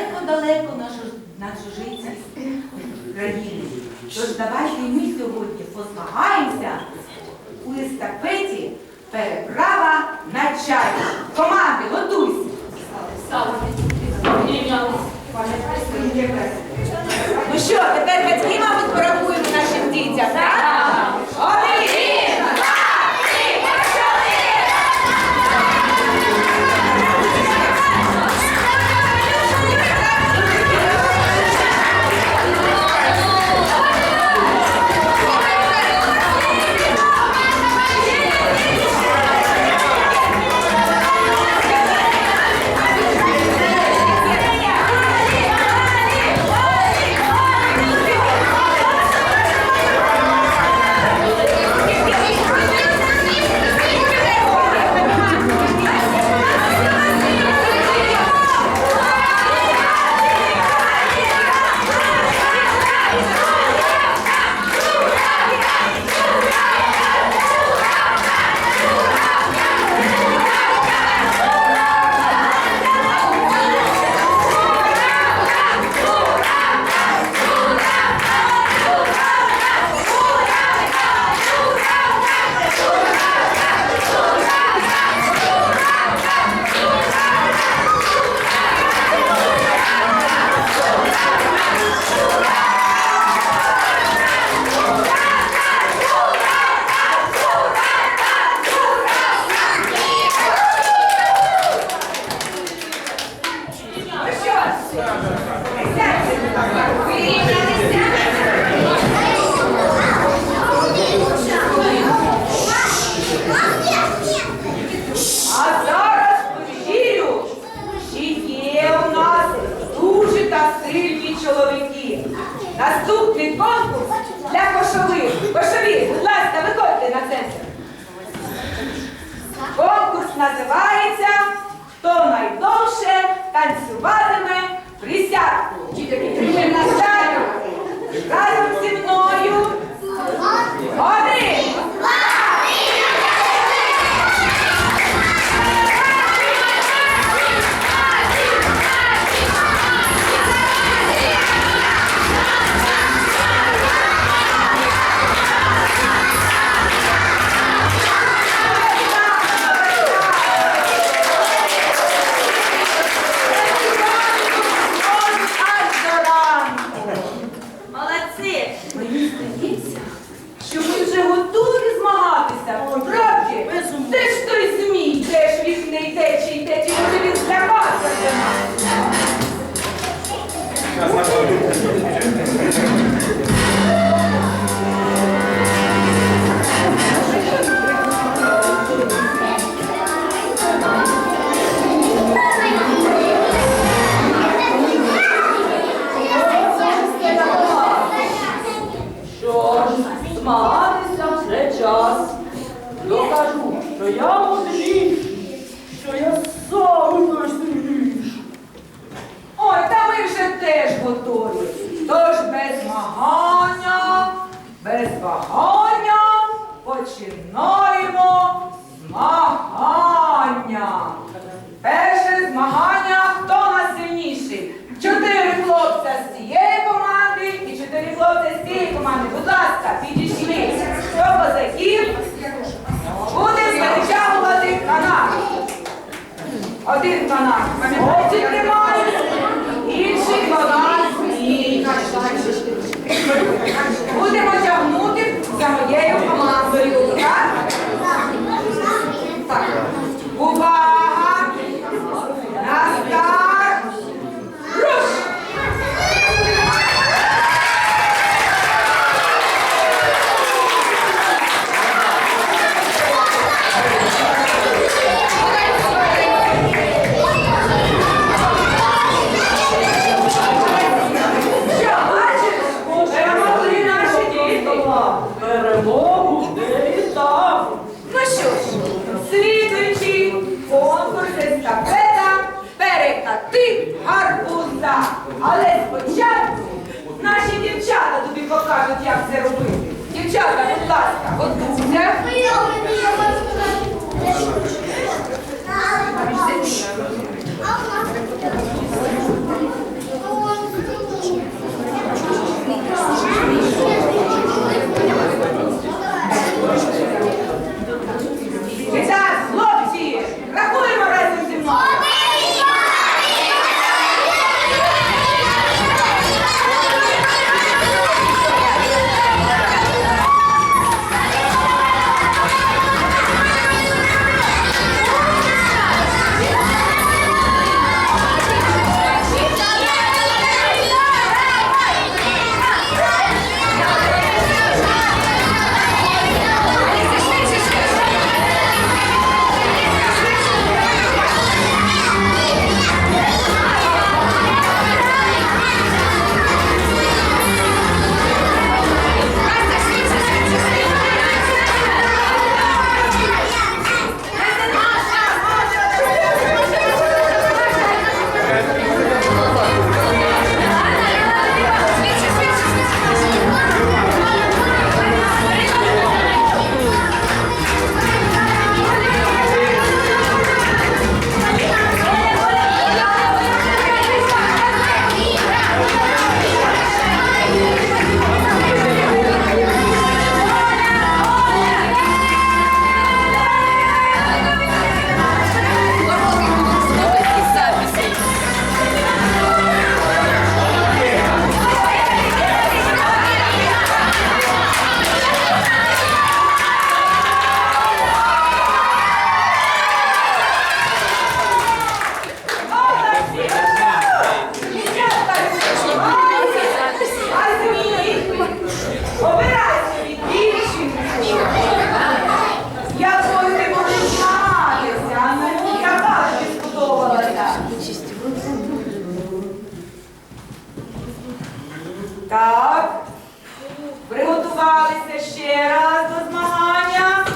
далеко-далеко на чужинці країни. Тож давайте ми сьогодні позмагаємося у естафеті переправа на чай. Команди, готуйся! Ну що, тепер батьки, мабуть, порахуємо нашим дітям, так? називається Хто найдовше танцюватиме присядку. Діти, підтримуємо на сцену. Разом зі мною. Дівчата, будь ласка, готуйся. Так. Приготувалися ще раз до змагання.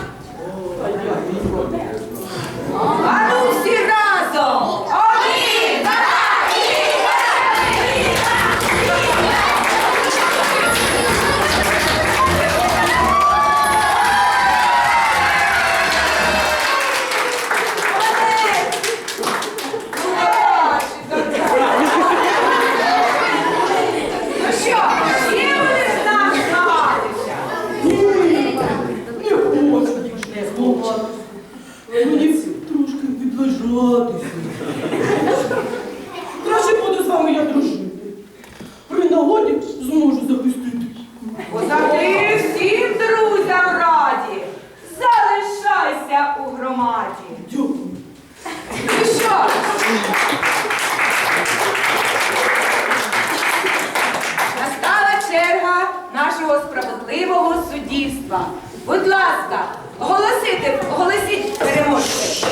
Суддівства. Будь ласка, оголосити, оголосіть переможців.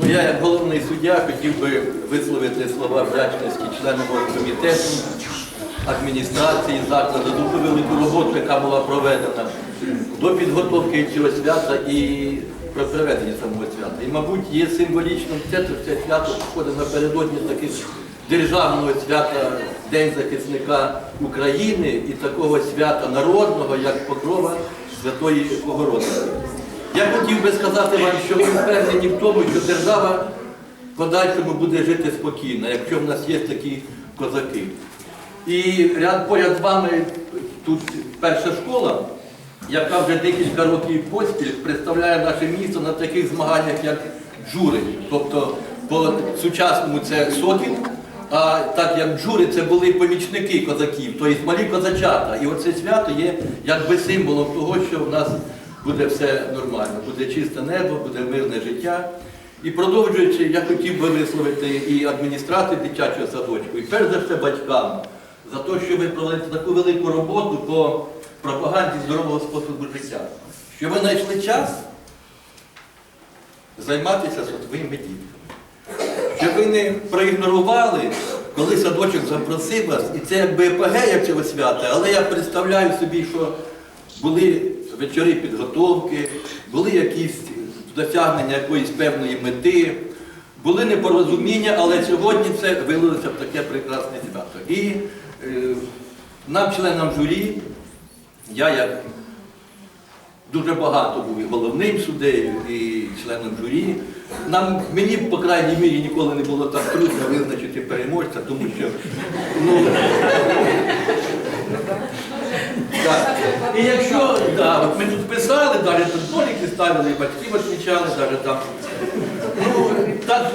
Ну, я, як головний суддя, хотів би висловити слова вдячності членам комітету, адміністрації закладу за ту велику роботу, яка була проведена до підготовки цього свята і про проведення самого свята. І, мабуть, є символічним те, що це свято входить напередодні таких державного свята День захисника України і такого свята народного, як Покрова Святої Богородиці. Я хотів би сказати вам, що ми впевнені в тому, що держава в подальшому буде жити спокійно, якщо в нас є такі козаки. І ряд поряд з вами тут перша школа, яка вже декілька років поспіль представляє наше місто на таких змаганнях, як джури. Тобто по сучасному це сокіл, а так як джури це були помічники козаків, тобто малі козачата. І оце свято є якби символом того, що в нас буде все нормально, буде чисте небо, буде мирне життя. І продовжуючи, я хотів би висловити і адміністрацію дитячого садочку, і перш за все батькам за те, що ви провели таку велику роботу по пропаганді здорового способу життя. Що ви знайшли час займатися своїми дітками. Що ви не проігнорували, коли садочок запросив вас, і це якби епогея цього свята, але я представляю собі, що були вечори підготовки, були якісь досягнення якоїсь певної мети, були непорозуміння, але сьогодні це вилилося в таке прекрасне свято. І е, нам, членам журі, я як дуже багато був і головним суддею, і членом журі. Нам, мені, по крайній мірі, ніколи не було так трудно визначити переможця, тому що ну, так. І якщо да, от ми тут писали, навіть тут ноліки ставили, і батьків відмічали, навіть там.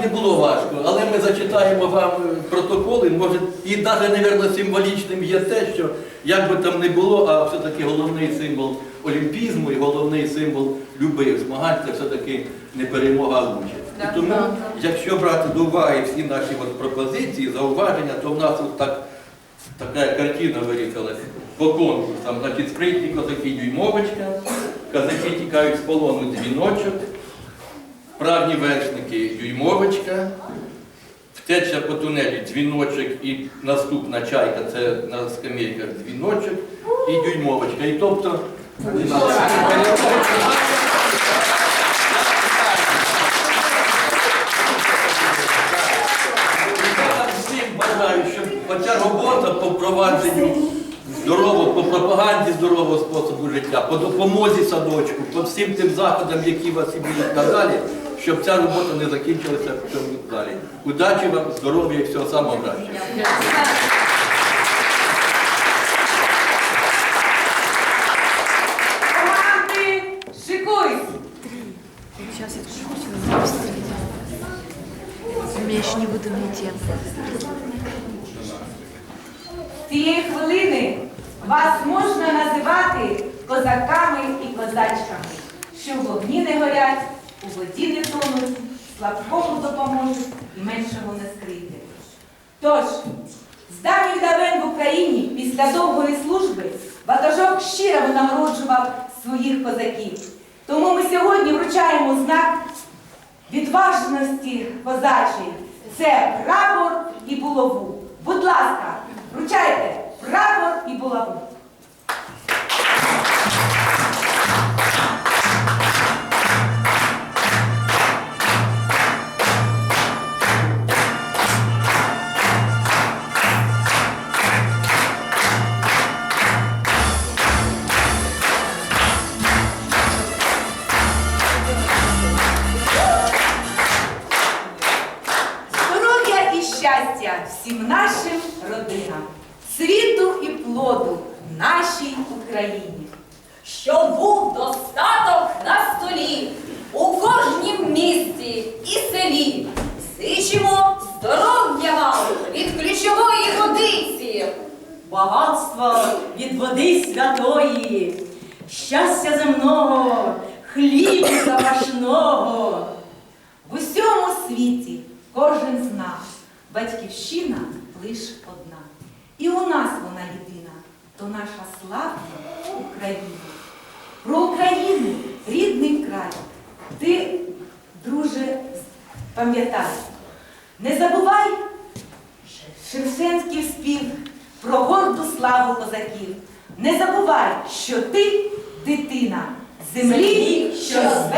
Не було важко, але ми зачитаємо вам е, протоколи, може, і навіть, мабуть, символічним є те, що як би там не було, а все-таки головний символ олімпізму і головний символ любих змагань це все-таки не перемога, а участь. І тому, якщо брати до уваги всі наші от пропозиції, зауваження, то в нас от так така картина вирізалась по конкурсам. Значить, спритні козаки дюймовочка, козаки тікають з полону дзвіночок, правні вершники дюймовочка, втеча по тунелі дзвіночок і наступна чайка це на скамейках дзвіночок і дюймовочка. І тобто оця робота по впровадженню здорового, по пропаганді здорового способу життя, по допомозі садочку, по всім тим заходам, які вас і будуть надалі, щоб ця робота не закінчилася в цьому залі. Удачі вам, здоров'я і всього самого кращого. Команди, шикуйсь! Сейчас я хочу быстрее. Я еще не буду найти. З цієї хвилини вас можна називати козаками і козачками, що в вогні не горять, у воді не тонуть, слабкому допоможуть і меншого не скрити. Тож, з давніх давен в Україні після довгої служби ватажок щиро винагороджував своїх козаків. Тому ми сьогодні вручаємо знак відважності козачої. Це прапор і булаву. Будь ласка, вручайте прапор і булаву. Води щастя земного, хлібу запашного. В усьому світі кожен з нас батьківщина лиш одна. І у нас вона єдина, то наша славна Україна. Про Україну, рідний край. Ти, друже, пам'ятай, не забувай Шевченський спів про горду славу козаків. Не забувай, що ти дитина землі, що зветься